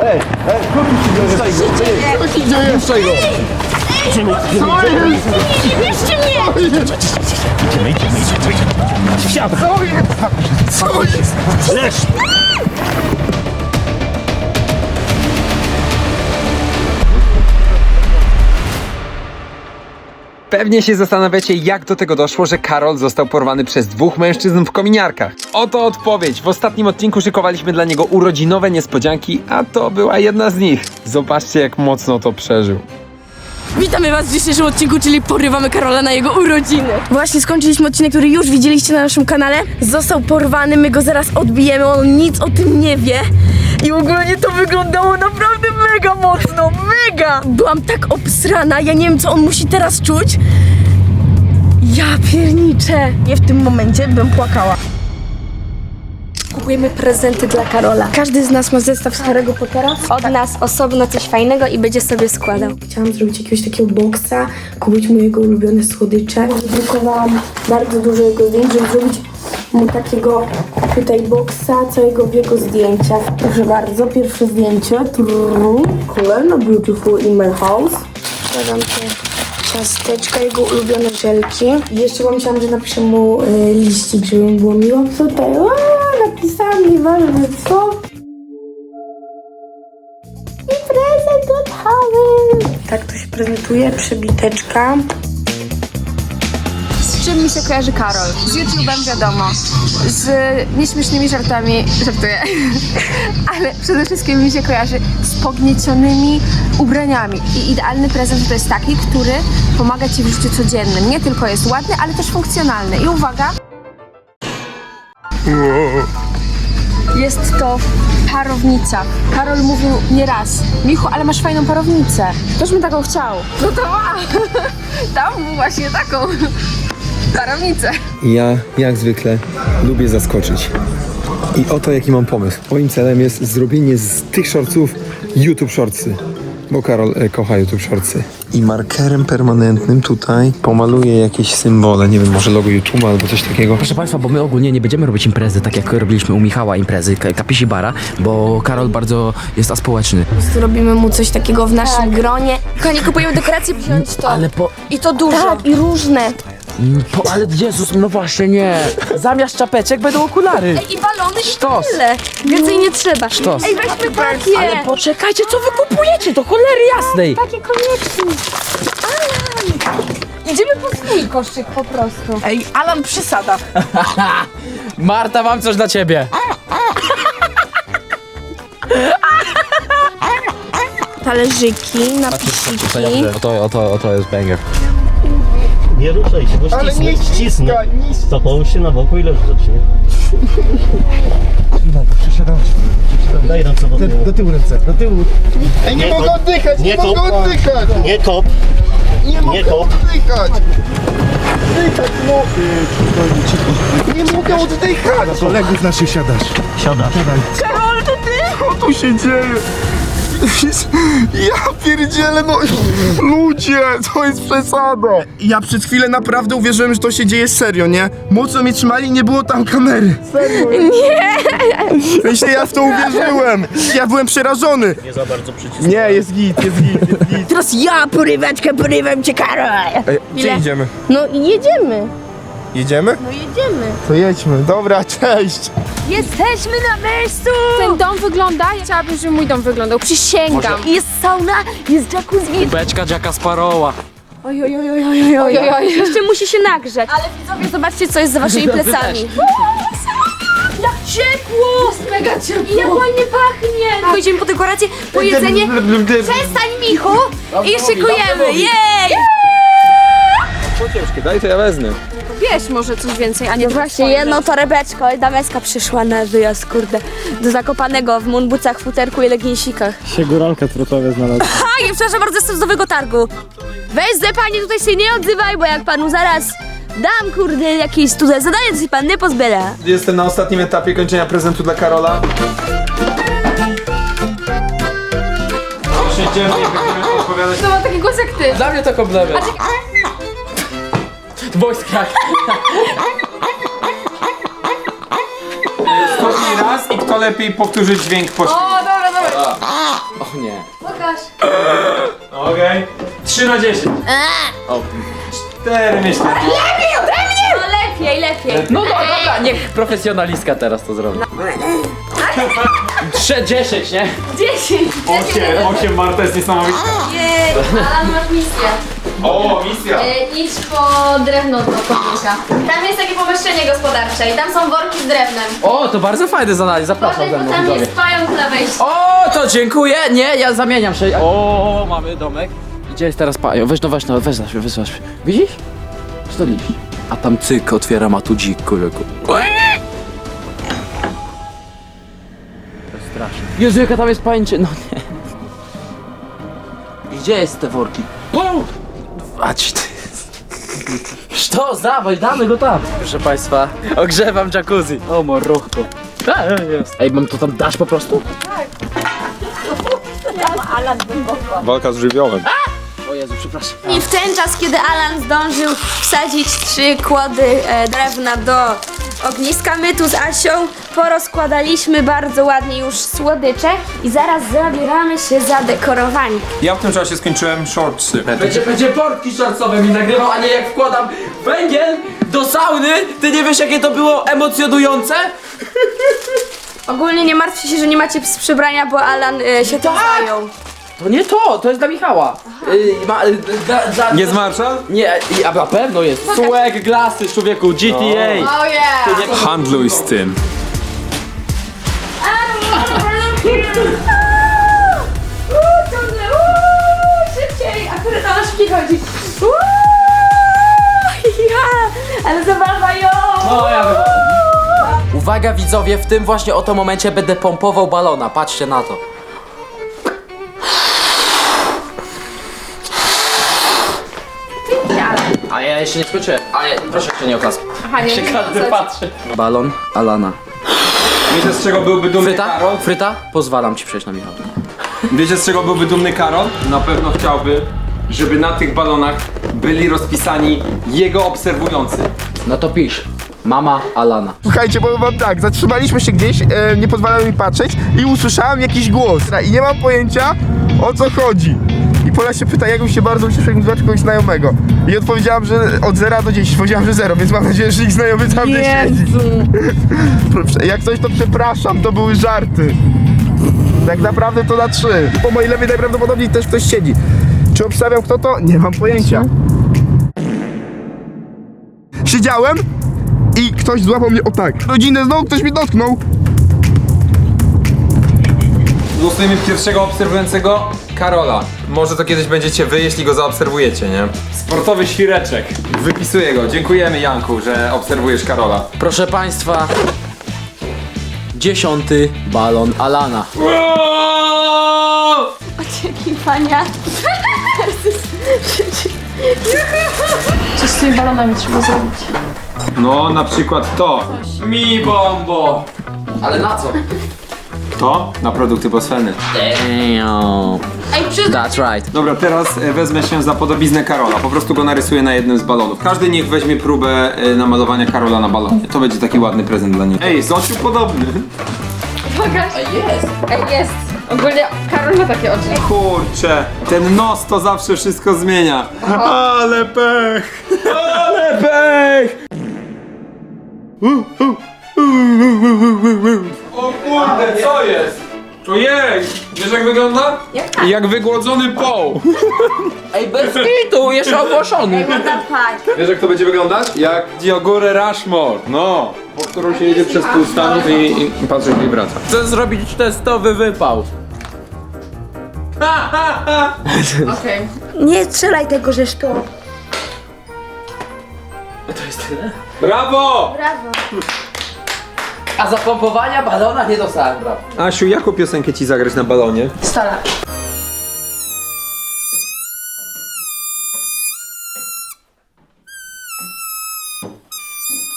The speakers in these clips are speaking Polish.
Ej, ej, co tu się dzieje? Co się dzieje? Puszczaj go! Nie bierzcie mnie! Pewnie się zastanawiacie, jak do tego doszło, że Karol został porwany przez dwóch mężczyzn w kominiarkach. Oto odpowiedź. W ostatnim odcinku szykowaliśmy dla niego urodzinowe niespodzianki, a to była jedna z nich. Zobaczcie, jak mocno to przeżył. Witamy Was w dzisiejszym odcinku, czyli porywamy Karola na jego urodziny. Właśnie skończyliśmy odcinek, który już widzieliście na naszym kanale. Został porwany, my go zaraz odbijemy, on nic o tym nie wie. I ogólnie to wyglądało naprawdę mega mocno, mega! Byłam tak obsrana, ja nie wiem co on musi teraz czuć. Ja pierniczę. Nie w tym momencie bym płakała. Kupujemy prezenty dla Karola. Każdy z nas ma zestaw z Harry'ego Pottera. od nas osobno coś fajnego i będzie sobie składał. Chciałam zrobić jakiegoś takiego boksa, kupić mu jego ulubione słodycze. Wydrukowałam bardzo dużo jego zdjęć, żeby zrobić takiego tutaj boksa, całego w jego zdjęciach. Proszę bardzo, pierwsze zdjęcie. Color, beautiful my house. Te ciasteczka, jego ulubione żelki. Jeszcze pomyślałam, że napiszę mu y, liścik, żeby mu było miło. Tutaj, o, napisałam nieważne co. I prezent od. Tak to się prezentuje, przybiteczka. Z czym mi się kojarzy Karol? Z YouTube'em wiadomo, z nieśmiesznymi żartami, żartuję, ale przede wszystkim mi się kojarzy z pogniecionymi ubraniami. I idealny prezent to jest taki, który pomaga Ci w życiu codziennym. Nie tylko jest ładny, ale też funkcjonalny. I uwaga! Jest to parownica. Karol mówił nieraz, Michu, ale masz fajną parownicę. Też bym taką chciał. No to ma! Tam właśnie taką parownicę. Ja, jak zwykle, lubię zaskoczyć. I oto jaki mam pomysł. Moim celem jest zrobienie z tych shortsów YouTube shortsy. Bo Karol e, kocha YouTube shortsy. I markerem permanentnym tutaj pomaluję jakieś symbole. Nie wiem, może logo YouTube'a albo coś takiego. Proszę Państwa, bo my ogólnie nie będziemy robić imprezy tak jak robiliśmy u Michała imprezy, K- Kapisi Bara, bo Karol bardzo jest aspołeczny. Zrobimy mu coś takiego w naszym gronie. Kochani, kupujemy dekoracje, wziąć to. Ale po, I to dużo. Tak, i różne. Po ale Jezus, no właśnie nie. Zamiast czapeczek będą okulary. I balony i Sztos. tyle. Więcej nie trzeba. Sztos. Ej, weźmy takie. Ale poczekajcie, co wy kupujecie, do cholery jasnej. Takie koniecznie. Alan! Idziemy po swój koszyk po prostu. Ej, Alan przesada. Marta, mam coś dla ciebie. Talerzyki, napisiki. Oto, oto, oto jest banger. Nie ruszaj się, bo ścisnę. Ale nie ścisnę. ściskaj, nie To połóż się na boku i leż grzecznie. Przesiadam Daj ręce do tyłu. Do tyłu ręce, do tyłu. Ej, nie Nie mogę kop. oddychać, nie Nie mogę kop. oddychać. Nie kop. Nie mogę kop. oddychać. Oddychać, no. Nie mogę oddychać. Na kolegów naszych siadasz. Siadasz. Co tu się dzieje? Ja pierdzielę, no ludzie, to jest przesada. Ja przez chwilę naprawdę uwierzyłem, że to się dzieje serio, nie? Mocno mnie trzymali i nie było tam kamery. Serio? Nie! Myślę, ja w to uwierzyłem. Ja byłem przerażony. Nie za bardzo przycisk. Nie, jest git, jest git, jest git. Teraz ja poryweczkę porywam cię, Karol. Ej, gdzie idziemy? No i jedziemy. Jedziemy? No jedziemy. To jedźmy. Dobra, cześć. Jesteśmy na miejscu! Ten dom wygląda, ja chciałabym, żeby mój dom wyglądał. Przysięgam. Jest sauna, jest jacuzzi. Beczka Jacka Sparrowa. Oj, oj, oj, oj, oj, oj, oj, oj. Jeszcze musi się nagrzać. Ale widzowie, zobaczcie, co jest za waszymi plecami. Jak ciepło! Jest mega ciepło. I jak ładnie pachnie. Pójdziemy po dekorację, po jedzenie. Przestań, Michu! I szykujemy. Jej! To ciężkie, daj to ja wezmę. Wiesz może coś więcej, a nie Właśnie jedną torebeczką i Dameska przyszła na wyjazd, kurde, do Zakopanego w munbucach, futerku i leginsikach. Się góralka trotowe znalazła. A, nie, przepraszam bardzo, jestem z Nowego Targu. Weź ze panie, tutaj się nie odzywaj, bo jak panu zaraz dam, kurde, jakieś tutaj zadanie, to się pan nie pozbiera. Jestem na ostatnim etapie kończenia prezentu dla Karola. Siedzimy i będziemy odpowiadać To ma taki głos jak ty. Dla mnie to komplement. Wojskach. ostatni raz i kto lepiej powtórzyć dźwięk po O, dobra, dobra. Pokaż. Okej. 3 na 10. O, 4 myślę. No lepiej, lepiej. No dobra, dobra, niech profesjonalistka teraz to zrobi. 3, 10, nie? 10. 8, 8 Marta jest niesamowita. Jej, Alan masz misję. O, misja. E, idź po drewno do kominka. Tam jest takie pomieszczenie gospodarcze i tam są worki z drewnem. O, to bardzo fajne zadanie, zapraszam Potem ze bo mną tam widzowie. jest pająk na wejściu. O, to dziękuję. Nie, ja zamieniam się. O, mamy domek. Gdzie jest teraz pajo? Weź no, weź no, weź zaś, weź zaś. Widzisz? Co to liść? A tam cyk otwiera ma tu dzik, kolego. To jest straszne. Jezu, jaka tam jest pańczy... No nie. Gdzie jest te worki? Bum! Ać ty. Co? Dawaj, damy go tam. Proszę państwa, ogrzewam jacuzzi. O, moruchko. Ej, mam to tam dasz po prostu? Walka z żywiołem. O Jezu, przepraszam. I w ten czas, kiedy Alan zdążył wsadzić trzy kłody e, drewna do ogniska, my tu z Asią porozkładaliśmy bardzo ładnie już słodycze i zaraz zabieramy się za dekorowanie. Ja w tym czasie skończyłem shortsy. Będzie, będzie portki szorcowe mi nagrywał, a nie jak wkładam węgiel do sauny. Ty nie wiesz jakie to było emocjonujące? Ogólnie nie martwcie się, że nie macie z przebrania, bo Alan e, się tym zajął. To nie to, to jest dla Michała. Y, ma, y, dla, dla, Nie zmarsza? Nie, i- a na pewno jest. Swag, glasy, człowieku, GTA. Oh yeah! Handluj z tym. Uuu, ciągle, uuu, szybciej, akurat szybciej chodzi. Uuu, ja, ale. No, ja Uwaga widzowie, w tym właśnie oto momencie będę pompował balona. Patrzcie na to. Jeszcze nie skończyłem. Ale proszę się nie oklaskać. Aha, nie, Się nie, każdy patrzy. Balon Alana. Wiecie z czego byłby dumny Fryta? Karol? Fryta? Pozwalam ci przejść na Michała. Wiecie z czego byłby dumny Karol? Na pewno chciałby, żeby na tych balonach byli rozpisani jego obserwujący. No to pisz. Mama Alana. Słuchajcie, powiem wam tak, zatrzymaliśmy się gdzieś, e, nie pozwalały mi patrzeć i usłyszałem jakiś głos. I nie mam pojęcia o co chodzi. I Pola się pyta, jak mi się bardzo ucieszył, jakbym zobaczył kogoś znajomego. I odpowiedziałam, że od 0 do 10. Powiedziałam, że 0, więc mam nadzieję, że ich znajomy tam nie siedzi. Proszę, Jak coś to przepraszam, to były żarty. Tak naprawdę to na 3. Po mojej lewej najprawdopodobniej też ktoś siedzi. Czy obstawiam kto to? Nie mam pojęcia. Siedziałem i ktoś złapał mnie o tak. Rodzinę znowu ktoś mi dotknął. Głosujemy pierwszego obserwującego Karola. Może to kiedyś będziecie wy, jeśli go zaobserwujecie, nie? Sportowy świreczek. Wypisuję go. Dziękujemy Janku, że obserwujesz Karola. Proszę państwa. Dziesiąty balon Alana. Oczekiwania. Coś z tymi balonami trzeba zrobić. No, na przykład to. Mi bombo! Ale na co? To? Na produkty Bosfeny. Damn. Ej, przyznaj, That's right. Dobra, teraz e, wezmę się za podobiznę Karola. Po prostu go narysuję na jednym z balonów. Każdy niech weźmie próbę e, namalowania Karola na balonie. To będzie taki ładny prezent dla niego. Ej, Zosiu podobny. A jest. Ej, jest. Ogólnie Karol ma takie oczy. Kurczę, ten nos to zawsze wszystko zmienia. Ale pech! Ale pech! Kurde, co jest? Ojej! Wiesz jak wygląda? Jak, jak wygłodzony poł. Ej, bez kitu, jeszcze ogłoszony. Wiesz jak to będzie wyglądać? Jak Diogore Rushmore. No. Po którą się jedzie przez pół Stanów i, i, i patrzy i wraca. Chcę zrobić testowy wypał. Okej. Nie strzelaj tego jest tyle? Brawo! A zapompowania balona nie dostałem, brawo. Asiu, jaką piosenkę ci zagrać na balonie? Stara.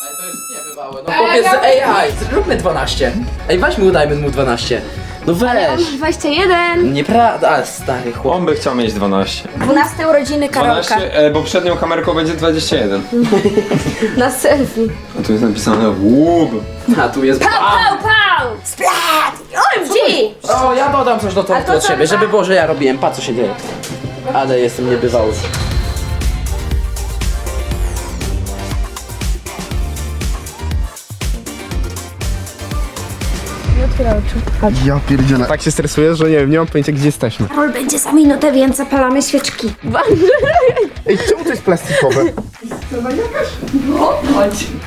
Ale to jest niebywałe. No chłopie z AI, zróbmy 12. Ej, weźmy udajmy mu 12. No weź. 21. Nieprawda, ale stary chłop. On by chciał mieć 12. 12 urodziny Karolka. 12, e, bo przed nią kamerką będzie 21. Na selfie. A tu jest napisane WUB. A tu jest... pał, pał! Splat! Oj, OMG! O, ja dodam coś do A tego to od siebie, żeby było, że ja robiłem. Patrz co się dzieje. Ale jestem niebywały. Ja pierdzielę. Tak się stresuję, że nie wiem, nie mam pojęcia gdzie jesteśmy. Karol będzie za minutę, więc zapalamy świeczki. Ej, czemu to jest plastikowe?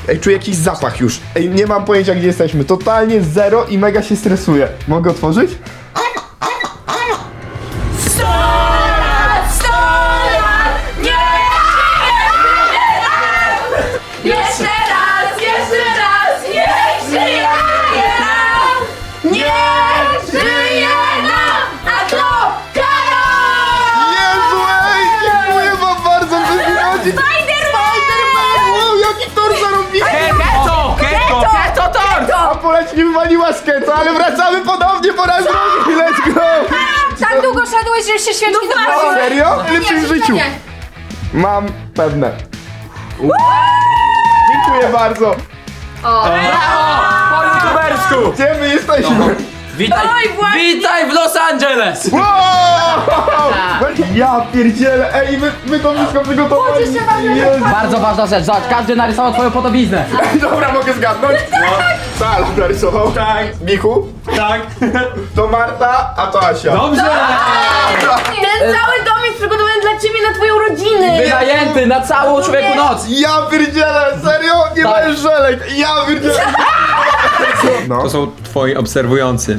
Ej, czuję jakiś zapach już. Ej, nie mam pojęcia gdzie jesteśmy. Totalnie zero i mega się stresuję. Mogę otworzyć? Keto, ale wracamy ponownie po raz drugi, let's go! Tak długo szedłeś, że już się świeczki zapaliły. Serio? Lepszym w życiu. Mam pewne. Dziękuję bardzo. Po youtubersku! Gdzie my jesteśmy? Witaj, witaj w Los Angeles! Wow! Ja pierdzielę, ej, my, my to wszystko przygotowali. Jezu. Bardzo ważna rzecz, zobacz, każdy narysował twoją podobiznę. Dobra, mogę zgadnąć? Co Alan narysował? Tak. Michu? Tak. To Marta, a to Asia. Dobrze! Ten cały dom jest przygotowany dla ciebie na twoją rodzinę! Wynajęty na całą człowieku noc! Ja pierdzielę, serio? Nie Tak. ma żelek. Ja pierdzielę. No. To są twoi obserwujący.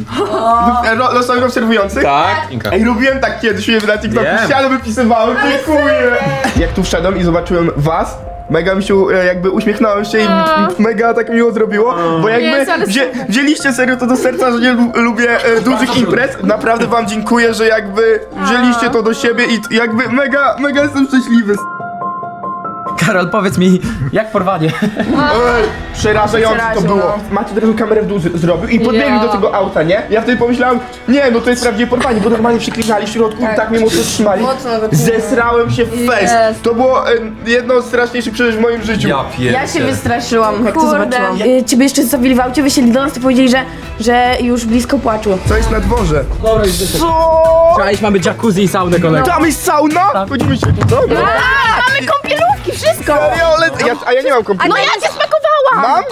E, ro- Losowych obserwujących? Tak? Ej, robiłem tak kiedyś mnie na TikToku, Wiem. ścianę wypisywałem, dziękuję. Jak tu wszedłem i zobaczyłem was, mega mi się e, jakby uśmiechnąłem się i m- mega tak miło zrobiło, bo jakby ale wzię, wzięliście serio to do serca, że nie lu- lubię e, dużych imprez. Naprawdę wam dziękuję, że jakby wzięliście to do siebie i t- jakby mega, mega jestem szczęśliwy. Karol, powiedz mi, jak porwanie? Ej, przerażające to było. Macie teraz kamerę w dół z- zrobił i podbiegli do tego auta, nie? Ja wtedy pomyślałem, nie, no to jest prawdziwie porwanie, bo normalnie przyklinali w środku i tak mnie mocno trzymali. Zesrałem się w fest. To było jedno z straszniejszych przeżyć w moim życiu. Ja Ja się wystraszyłam, jak to Kurde. zobaczyłam. Y, Ciebie jeszcze zostawili w aucie, wysiedli do nas i powiedzieli, że, że już blisko płaczu. Co jest na dworze? Dobra, już wyszedł. Co? Trzeba iść, mamy jacuzzi i saunę kolego. Tam jest sauna? Chodzimy się tu, co? No. Mamy kąpielówki, wszystko! Serio? Ale, ja, a ja nie mam komputeru. No ja cię smakowałam! Mam?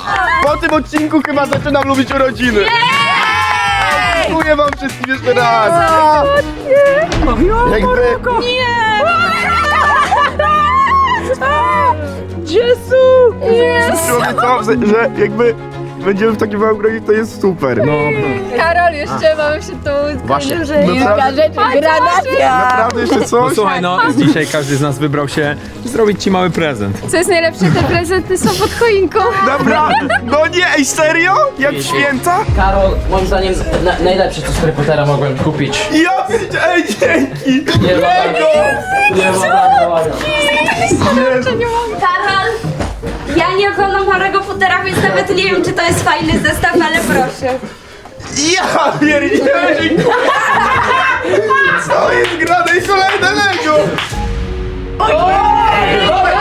Po tym odcinku chyba zaczynam lubić urodziny. Dziękuję wam wszystkim jeszcze raz. Jakby... Jezu! Człowiek co, że, że jakby będziemy w takim małym gronie, to jest super. No, Karol, jeszcze mamy się tu... Właśnie. Że Julka rzeczy granacja! naprawdę jeszcze No coś? słuchaj, no dzisiaj każdy z nas wybrał się zrobić ci mały prezent. Co jest najlepsze, te prezenty są pod choinką. Dobra, no nie, ej serio? Jak w święta? Karol, moim zdaniem na, najlepsze co z Harry Pottera mogłem kupić. Ja pierdzie- ej dzięki! Nie ma tak, nie ma tak. Karol, ja nie oglądam Harry'ego Pottera, więc nawet nie wiem, czy to jest fajny zestaw, ale proszę. Ja pierdzielę, dziękuję! Co jest grane i kolejne Lego? Dobra,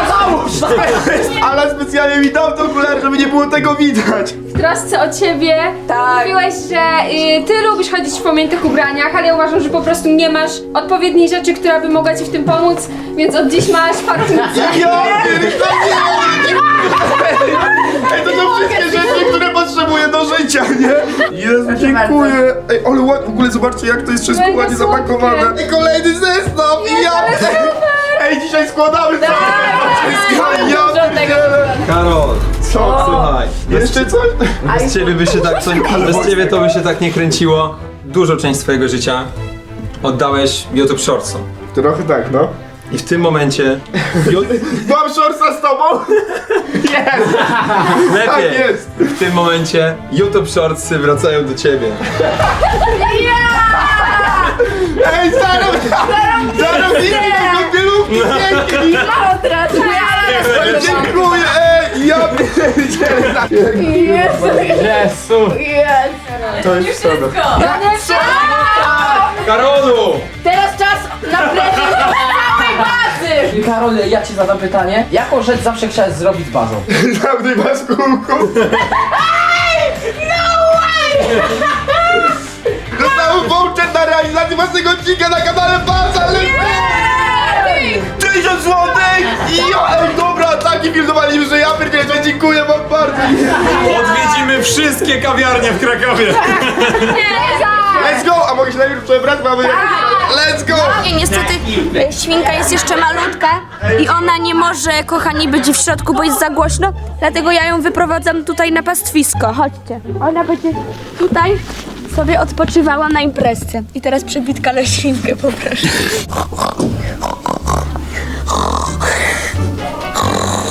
Ale specjalnie mi dał to okular, żeby nie było tego widać. W trosce o ciebie Tak. mówiłeś, że y, ty lubisz chodzić w pamiętnych ubraniach, ale ja uważam, że po prostu nie masz odpowiedniej rzeczy, która by mogła ci w tym pomóc, więc od dziś masz parownicę. Ja! Ej, to są wszystkie rzeczy, które potrzebuję do życia, nie? Jezu, dziękuję. Ej, ale ładnie, w ogóle zobaczcie jak to jest wszystko Mega ładnie słodkie. zapakowane. I kolejny zestaw i ja... Ej, dzisiaj składamy całe wszystko. Ja pierdzielę. Karol, Co? słuchaj, Jeszcze coś? bez ciebie by się tak, co, bez ciebie to by się tak nie kręciło. Dużą część swojego życia oddałeś YouTube Shortsom. Trochę tak, no. I w tym momencie Mam shortsa z tobą? Jest! Tak lepiej. jest! W tym momencie YouTube Shortsy wracają do ciebie. Ej, pierdzielę! Jezu! To jest wsada. Karolu! Teraz czas na prezent całej bazy! Karol, ja ci zadam pytanie. Jaką rzecz zawsze chciałeś zrobić z bazą? Zamknij was kółku. realizacji własnego odcinka na kanale Baza Tysiąc ja pierdzielę, dziękuję wam bardzo. Odwiedzimy wszystkie kawiarnie w Krakowie. Let's go! A mogę się najpierw przebrać? Mamy... Let's go! I niestety e, świnka jest jeszcze malutka i ona nie może, kochani, być w środku, bo jest za głośno. Dlatego ja ją wyprowadzam tutaj na pastwisko. Chodźcie. Ona będzie tutaj sobie odpoczywała na imprezce. I teraz przebitka na świnkę poproszę.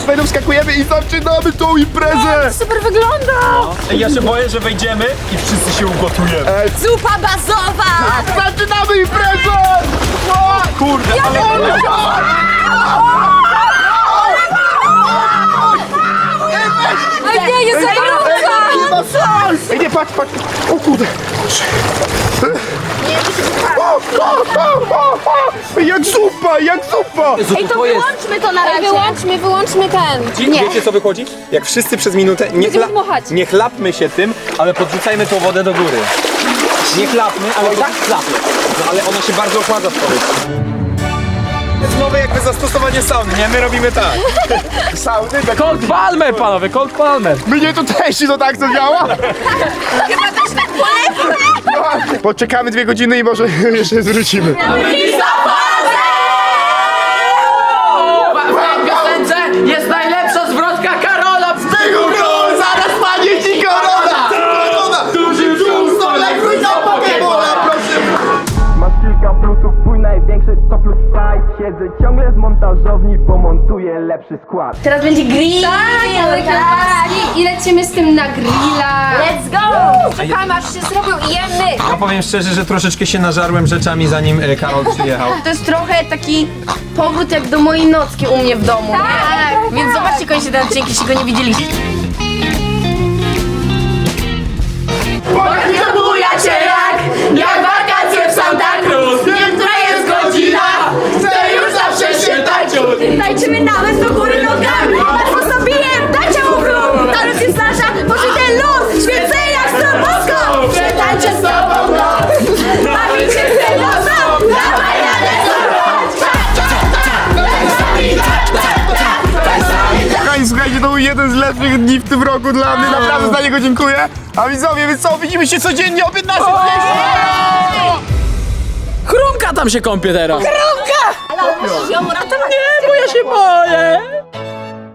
Będą wskakujemy i zaczynamy tą imprezę! Super wygląda! Ja się boję, że wejdziemy i wszyscy się ugotujemy. Zupa bazowa! Zaczynamy imprezę! O, kurde, ale... Ej, nie, jest gorąca! Ej, nie, patrz, patrz! O kurde! O, o, o, o, o. Jak zupa, jak zupa! Ej, to. Wyłączmy to na razie. Wyłączmy, wyłączmy ten. Nie. Wiecie co wychodzi? Jak wszyscy przez minutę nie, nie chlapmy się tym, ale podrzucajmy tą wodę do góry. Nie chlapmy, ale tak chlapmy. No, ale ona się bardzo ochładza w powietrzu. Jest nowe jakby zastosowanie sauny, nie? My robimy tak. Sauny, tak. Cold Palmer, panowie, Cold Palmer. Mnie to też to tak co działa? Chyba też tak! Poczekamy dwie godziny i może jeszcze zwrócimy. Siedzę ciągle w montażowni, bo montuję lepszy skład Teraz będzie grill! Tak, ale i, i lecimy z tym na grilla. Let's go! Czekamy aż się zrobił i jemy. Ja powiem szczerze, że troszeczkę się nażarłem rzeczami zanim e, Karol przyjechał. To jest trochę taki powrót jak do mojej nocki u mnie w domu. Tak, Więc zobaczcie koniecznie ten odcinek, jeśli go nie widzieliście. Bujacie jak, jak to był jeden z lepszych dni w tym roku dla mnie, naprawdę za niego dziękuję. A widzowie, więc co, widzimy się codziennie o 15 Chrumka tam się kąpie teraz. Ziomra, to Nie, bo ja się boję.